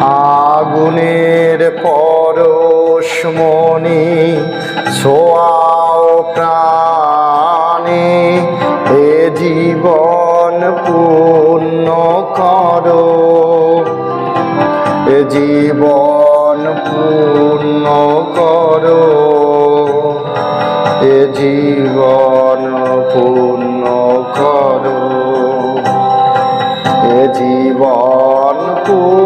আগুনের পরশমণি ছোয়াও প্রাণে, এ জীবন পূর্ণ করো। এ জীবন পূর্ণ করো। এ জীবন পূর্ণ করো। এ জীবন পূর্ণ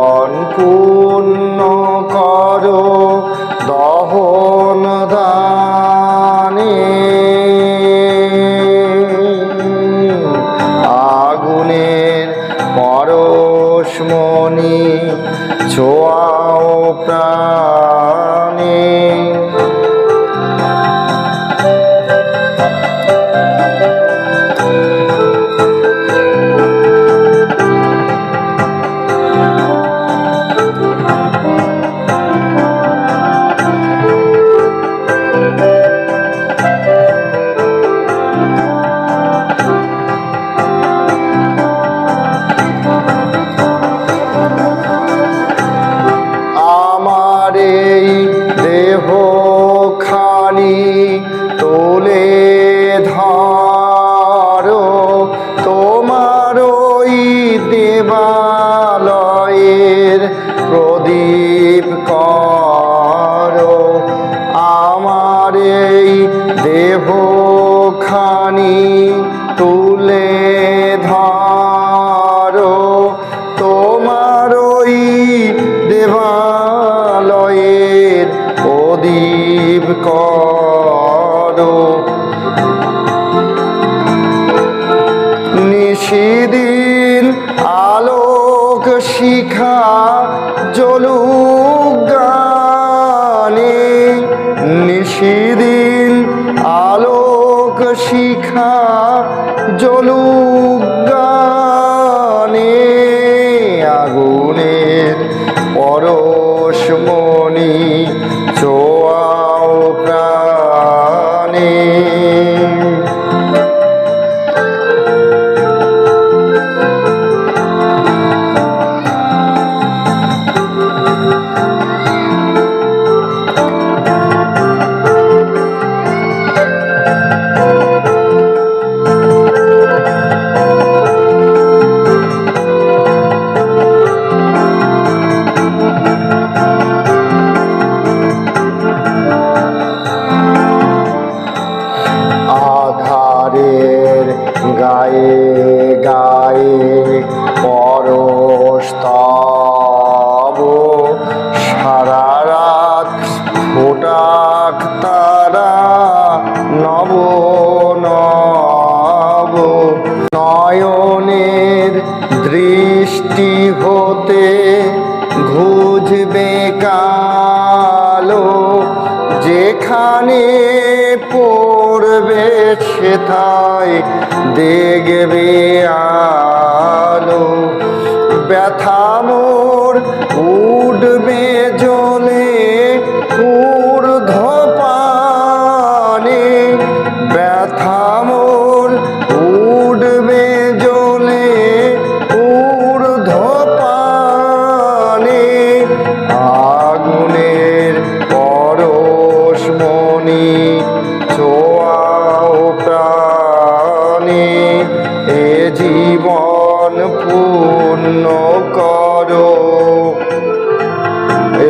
পরশমণি ছোয়াও দেবালয়ের প্রদীপ করো। আমার এই দেহ খানি তুলে ধরো। তোমার ওই দেবালয়ের প্রদীপ করো শিখা জলুক গানে নিশিদিন আলোক শিখা জলুক গানে আগুনের পরশমণি চোয়াও ফোটাক তারা নব নব। নয়নের দৃষ্টি হতে ঘুজবে কালো, যেখানে পড়বে সেথায় দেখবে আলো। ব্যথা মোর